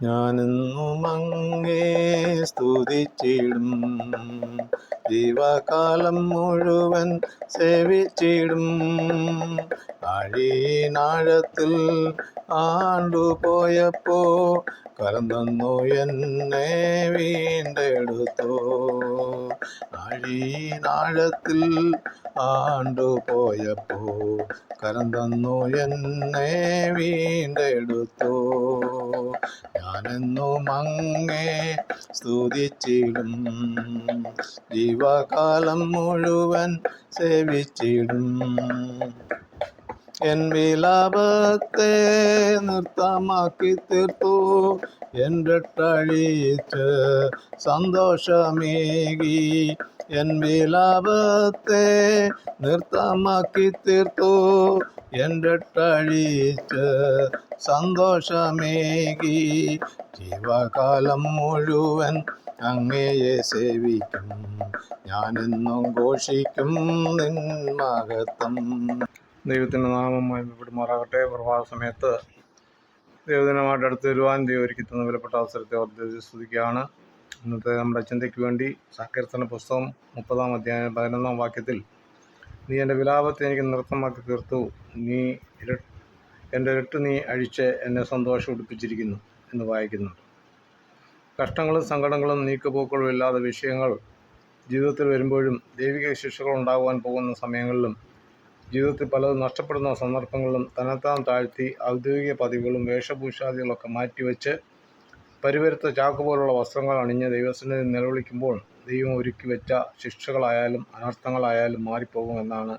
ഞാനെന്നും അങ്ങേ സ്തുതിച്ചിടും. ജീവകാലം മുഴുവൻ സേവിച്ചിടും. ആഴീനാഴത്തിൽ ആണ്ടുപോയപ്പോ പോയപ്പോ കറന്നു എന്നെ വീണ്ടെടുത്തു. ആഴീനാഴത്തിൽ ആണ്ടുപോയപ്പോ പോയപ്പോ കറന്നു എന്നെ വീണ്ടെടുത്തു. ഞാനെന്നും അങ്ങേ സ്തുതിച്ചിടും. ജീവകാലം മുഴുവൻ സേവിച്ചിടും. എൻ വിലാപത്തെ നൃത്തമാക്കി തീർത്തു. എന്റെ ടഴിച്ച് സന്തോഷമേകി. എൻ വിലാപത്തെ നൃത്തമാക്കി തീർത്തു. എന്റെ ടഴിച്ച് സന്തോഷമേകി. ജീവകാലം മുഴുവൻ അങ്ങയെ സേവിക്കും. ഞാനെന്നും ഘോഷിക്കും നിൻ മഹത്വം. ദൈവത്തിന്റെ നാമം മഹിമപ്പെടുമാറാകട്ടെ പ്രഭാത സമയത്ത് ദൈവദിനമായിട്ട് അടുത്ത് വരുവാൻ ദൈവം ഒരുക്കി തന്ന വിലപ്പെട്ട അവസരത്തെ ഓർത്ത് സ്തുതിക്കുകയാണ്. ഇന്നത്തെ നമ്മുടെ ചിന്തയ്ക്ക് വേണ്ടി സങ്കീർത്തന പുസ്തകം മുപ്പതാം അധ്യായം പതിനൊന്നാം വാക്യത്തിൽ നീ എന്റെ വിലാപത്തെ എനിക്ക് നൃത്തമാക്കി തീർത്തു. നീ എന്റെ ഇരട്ട് നീ അഴിച്ച് എന്നെ സന്തോഷം ഉടുപ്പിച്ചിരിക്കുന്നു എന്ന് വായിക്കുന്നുണ്ട് കഷ്ടങ്ങളും സങ്കടങ്ങളും നീക്കുപോക്കുകളും ഇല്ലാതെ വിഷയങ്ങൾ ജീവിതത്തിൽ വരുമ്പോഴും ദൈവിക ശിക്ഷകൾ ഉണ്ടാകുവാൻ പോകുന്ന സമയങ്ങളിലും ജീവിതത്തിൽ പലതും നഷ്ടപ്പെടുന്ന സന്ദർഭങ്ങളിലും തന്നെത്താൻ താഴ്ത്തി ഔദ്യോഗിക പദവികളും വേഷഭൂഷാദികളൊക്കെ മാറ്റിവെച്ച് പരിവരുത്ത ചാക്ക് പോലുള്ള വസ്ത്രങ്ങൾ അണിഞ്ഞ് ദൈവസന്നിധി നിലവിളിക്കുമ്പോൾ ദൈവം ഒരുക്കി വെച്ച ശിക്ഷകളായാലും അനർത്ഥങ്ങളായാലും മാറിപ്പോകുമെന്നാണ്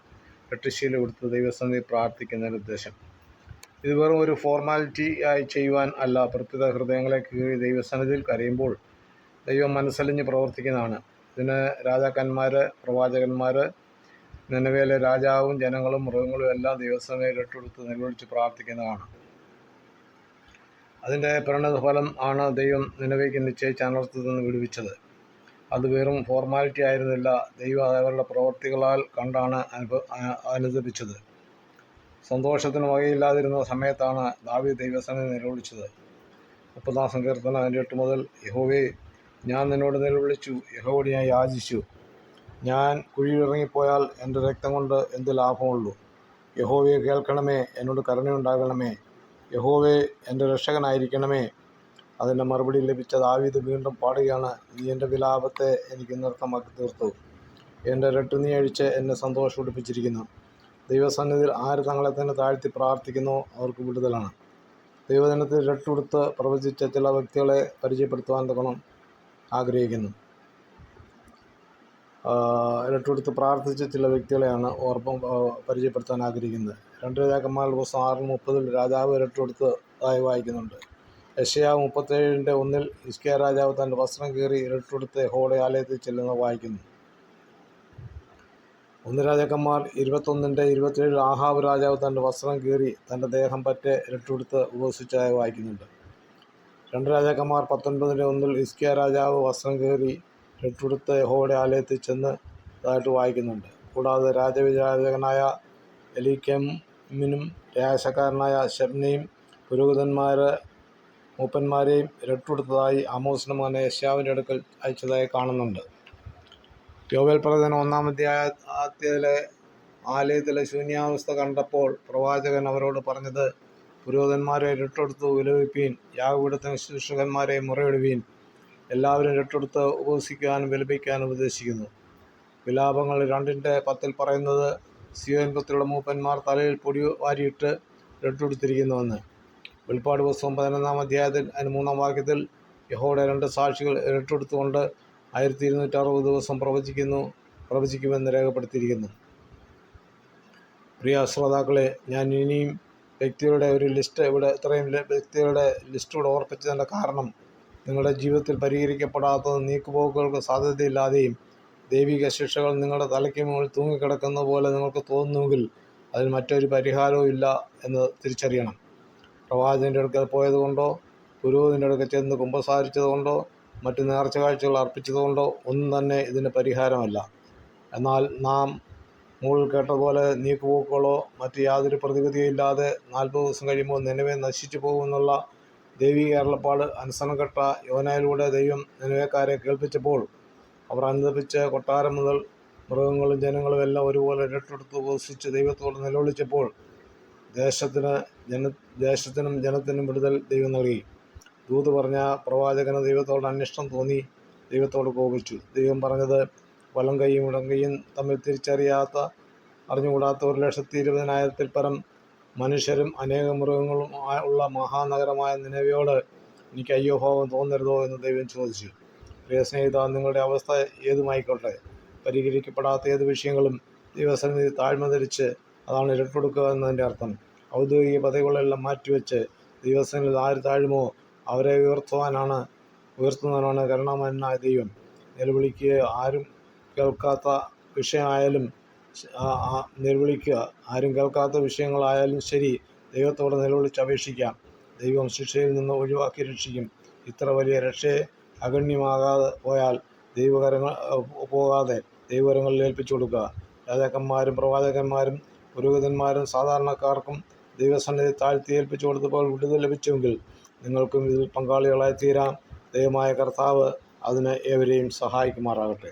വെട്ടുശീല കൊടുത്ത് ദൈവസന്നിധി പ്രാർത്ഥിക്കുന്ന നിർദ്ദേശം ഇത് വെറും ഒരു ഫോർമാലിറ്റി ആയി ചെയ്യുവാൻ അല്ല പ്രത്യേക ഹൃദയങ്ങളെ കീറി ദൈവസന്നിധിയിൽ കരയുമ്പോൾ ദൈവം മനസ്സലിഞ്ഞ് പ്രവർത്തിക്കുന്നതാണ്. ഇതിന് രാജാക്കന്മാർ പ്രവാചകന്മാർ നിലവിലെ രാജാവും ജനങ്ങളും മൃഗങ്ങളും എല്ലാം ദിവസമേ ഇരട്ടെടുത്ത് നിലവിളിച്ച് പ്രാർത്ഥിക്കുന്നതാണ്. അതിന്റെ പരിണതഫലം ആണ് ദൈവം നിലവിലേക്ക് നിശ്ചയിച്ച് അനർത്ഥത്തിൽ നിന്ന് വിടുവിച്ചത്. അത് വെറും ഫോർമാലിറ്റി ആയിരുന്നില്ല. ദൈവം അവരുടെ പ്രവർത്തികളാൽ കണ്ടാണ് അനുഭ അനുദപിച്ചത്. സന്തോഷത്തിന് വകയില്ലാതിരുന്ന സമയത്താണ് ദാവി ദൈവസനെ നിലവിളിച്ചത്. മുപ്പതാം സങ്കീർത്തനം അതിന്റെ എട്ട് മുതൽ യഹോവേ ഞാൻ നിന്നോട് നിലവിളിച്ചു. യഹോവോട് ഞാൻ യാചിച്ചു. ഞാൻ കുഴിയിലിറങ്ങിപ്പോയാൽ എന്റെ രക്തം കൊണ്ട് എന്ത് ലാഭമുള്ളൂ? യഹോവയെ കേൾക്കണമേ എന്നോട് കരുണയുണ്ടാകണമേ. യഹോവേ എന്റെ രക്ഷകനായിരിക്കണമേ. അതിന്റെ മറുപടി ലഭിച്ച ദാവീദ് വീണ്ടും പാടുകയാണ് നീ എന്റെ വിലാപത്തെ എനിക്ക് നൃത്തമാക്കി തീർത്തു. എന്റെ രട്ടു നീ അഴിച്ച് എന്നെ സന്തോഷം ഉടിപ്പിച്ചിരിക്കുന്നു. ദൈവസന്നിധിയിൽ ആര് തങ്ങളെ തന്നെ താഴ്ത്തി പ്രാർത്ഥിക്കുന്നു അവർക്ക് വിടുതലാണ്. ദൈവദിനത്തിൽ രട്ടുടുത്ത് പ്രവചിച്ച ചില വ്യക്തികളെ പരിചയപ്പെടുത്തുവാൻ തക്കണം ആഗ്രഹിക്കുന്നു. രട്ടുടുത്ത് പ്രാർത്ഥിച്ച ചില വ്യക്തികളെയാണ് ഓർപ്പം പരിചയപ്പെടുത്താൻ ആഗ്രഹിക്കുന്നത്. രണ്ട് രാജാക്കന്മാരുടെ പുസ്തകം ആറ് മുപ്പതിൽ രാജാവ് ഇരട്ടുകൊടുത്തതായി വായിക്കുന്നുണ്ട്. യഷയാവ് മുപ്പത്തേഴിന്റെ ഒന്നിൽ ഇസ്കിയ രാജാവ് തന്റെ വസ്ത്രം കീറി ഇരട്ടുകൊടുത്ത് ഹോളെ ആലയത്തിൽ ചെല്ലുന്ന വായിക്കുന്നു. ഒന്ന് രാജാക്കന്മാർ ഇരുപത്തൊന്നിന്റെ ഇരുപത്തേഴിൽ ആഹാബ് രാജാവ് തന്റെ വസ്ത്രം കീറി തന്റെ ദേഹം പറ്റെ ഇരട്ടുകൊടുത്ത് ഉപവസിച്ചതായി വായിക്കുന്നുണ്ട്. രണ്ട് രാജാക്കന്മാർ പത്തൊൻപതിന്റെ ഒന്നിൽ ഇസ്കിയ രാജാവ് വസ്ത്രം കീറി ഇട്ടുടുത്ത് യഹോവയുടെ ആലയത്തിൽ ചെന്ന് ഇതായിട്ട് വായിക്കുന്നുണ്ട്. കൂടാതെ രാജവിചാരകനായ എലിക്കെമ്മിനും രാശക്കാരനായ ശബ്നയും പുരോഹിതന്മാർ മൂപ്പന്മാരെയും രട്ടുടുത്തതായി ആമോസിന് മകനെ യശ്യാവിന്റെ അടുക്കൽ അയച്ചതായി കാണുന്നുണ്ട്. യോവേൽ പ്രവചനം ഒന്നാം അധ്യായത്തിലെ ആലയത്തിലെ ശൂന്യാവസ്ഥ കണ്ടപ്പോൾ പ്രവാചകൻ അവരോട് പറഞ്ഞത് പുരോഹിതന്മാരെ രട്ടെടുത്ത് വിലപിപ്പീൻ യാഗപീഠത്തിന് ശുശ്രൂഷകന്മാരെ മുറയിടുവീൻ എല്ലാവരും രട്ടെടുത്ത് ഉപസിക്കാനും വിലപിക്കാനും ഉപദേശിക്കുന്നു. വിലാപങ്ങൾ രണ്ടിന്റെ പത്തിൽ പറയുന്നത് സിയോൻ മൂപ്പന്മാർ തലയിൽ പൊടി വാരിയിട്ട് രട്ടെടുത്തിരിക്കുന്നുവെന്ന് വെളിപ്പാട് പുസ്തകം പതിനൊന്നാം അധ്യായത്തിൽ അതിന് മൂന്നാം വാക്യത്തിൽ യഹോയുടെ രണ്ട് സാക്ഷികൾ രട്ടെടുത്തുകൊണ്ട് ആയിരത്തി ഇരുന്നൂറ്റി അറുപത് ദിവസം പ്രവചിക്കുന്നു പ്രവചിക്കുമെന്ന് രേഖപ്പെടുത്തിയിരിക്കുന്നു. പ്രിയ ശ്രോതാക്കളെ ഞാൻ ഇനിയും വ്യക്തികളുടെ ഒരു ലിസ്റ്റ് ഇവിടെ ഇത്രയും വ്യക്തികളുടെ ലിസ്റ്റ് ഇവിടെ ഓർപ്പിച്ചതിന്റെ കാരണം നിങ്ങളുടെ ജീവിതത്തിൽ പരിഹരിക്കപ്പെടാത്ത നീക്കുപോക്കുകൾക്ക് സാധ്യതയില്ലാതെയും ദൈവിക ശിക്ഷകൾ നിങ്ങളുടെ തലയ്ക്ക് മുകളിൽ തൂങ്ങിക്കിടക്കുന്ന പോലെ നിങ്ങൾക്ക് തോന്നുമെങ്കിൽ അതിന് മറ്റൊരു പരിഹാരവും ഇല്ല എന്ന് തിരിച്ചറിയണം. പ്രവാചകന്റെ അടുക്കൽ പോയതുകൊണ്ടോ പുരോഹിതന്റെ അടുക്കൽ ചെന്ന് കുമ്പസാരിച്ചതുകൊണ്ടോ മറ്റു നേർച്ച കാഴ്ചകൾ അർപ്പിച്ചതുകൊണ്ടോ ഒന്നും തന്നെ ഇതിന് പരിഹാരമല്ല. എന്നാൽ നാം മുകളിൽ കേട്ടതുപോലെ നീക്കുപോക്കുകളോ മറ്റ് യാതൊരു പ്രതിവിധിയും ഇല്ലാതെ നാൽപ്പത് ദിവസം കഴിയുമ്പോൾ നിലവേ നശിച്ചു പോകുമെന്നുള്ള ദൈവിക അരുളപ്പാട് അനുസരണക്കെട്ട യോനയിലൂടെ ദൈവം നിലവേക്കാരെ കേൾപ്പിച്ചപ്പോൾ അവർ അനുദപിച്ച് കൊട്ടാരം മുതൽ മൃഗങ്ങളും ജനങ്ങളും എല്ലാം ഒരുപോലെ രട്ടെടുത്ത് ഉപസിച്ച് ദൈവത്തോട് നിലവിളിച്ചപ്പോൾ ദേശത്തിന് ജന ദേശത്തിനും ജനത്തിനും വിടുതൽ ദൈവം നൽകി. ദൂത് പറഞ്ഞ പ്രവാചകന് ദൈവത്തോട് അന്വേഷണം തോന്നി ദൈവത്തോട് കോപിച്ചു. ദൈവം പറഞ്ഞത് വലം കൈയും ഇടം കൈയും തമ്മിൽ തിരിച്ചറിയാത്ത അറിഞ്ഞുകൂടാത്ത ഒരു ലക്ഷത്തി ഇരുപതിനായിരത്തിൽ പരം മനുഷ്യരും അനേക മൃഗങ്ങളും ഉള്ള മഹാനഗരമായ നിലവിയോട് എനിക്ക് അയ്യോ ഭാവം തോന്നരുതോ എന്ന് ദൈവം ചോദിച്ചു. പ്രിയ സ്നേഹിത നിങ്ങളുടെ അവസ്ഥ ഏതുമായിക്കോട്ടെ? പരിഹരിക്കപ്പെടാത്ത ഏത് വിഷയങ്ങളും ദൈവസന്നിധി താഴ്മ ധരിച്ച് അതാണ് ഇരട്ടെടുക്കുക എന്നതിന്റെ അർത്ഥം. ഔദ്യോഗിക പദവികളെല്ലാം മാറ്റിവെച്ച് ദൈവസനിൽ ആര് താഴ്മോ അവരെ ഉയർത്തുവാനാണ് ഉയർത്തുന്നവനാണ് കരുണാമനായ ദൈവം. നിലവിളിക്ക് ആരും കേൾക്കാത്ത വിഷയമായാലും നിലവിളിക്കുക ആരും കേൾക്കാത്ത വിഷയങ്ങളായാലും ശരി ദൈവത്തോട് നിലവിളിച്ച് അപേക്ഷിക്കാം. ദൈവം ശിക്ഷയിൽ നിന്ന് ഒഴിവാക്കി രക്ഷിക്കും. ഇത്ര വലിയ രക്ഷയെ അഗണ്യമാകാതെ പോയാൽ ദൈവകരങ്ങൾ പോകാതെ ദൈവകരങ്ങളിൽ ഏൽപ്പിച്ചു കൊടുക്കുക. രാജാക്കന്മാരും പ്രവാചകന്മാരും പുരോഹിതന്മാരും സാധാരണക്കാർക്കും ദൈവസന്നിധി താഴ്ത്തി ഏൽപ്പിച്ചു കൊടുത്തപ്പോൾ വിടുതൽ ലഭിച്ചുവെങ്കിൽ നിങ്ങൾക്കും ഇതിൽ പങ്കാളികളായി തീരാം ദൈവമായ കർത്താവ് അതിന് ഏവരെയും സഹായിക്കുമാറാകട്ടെ.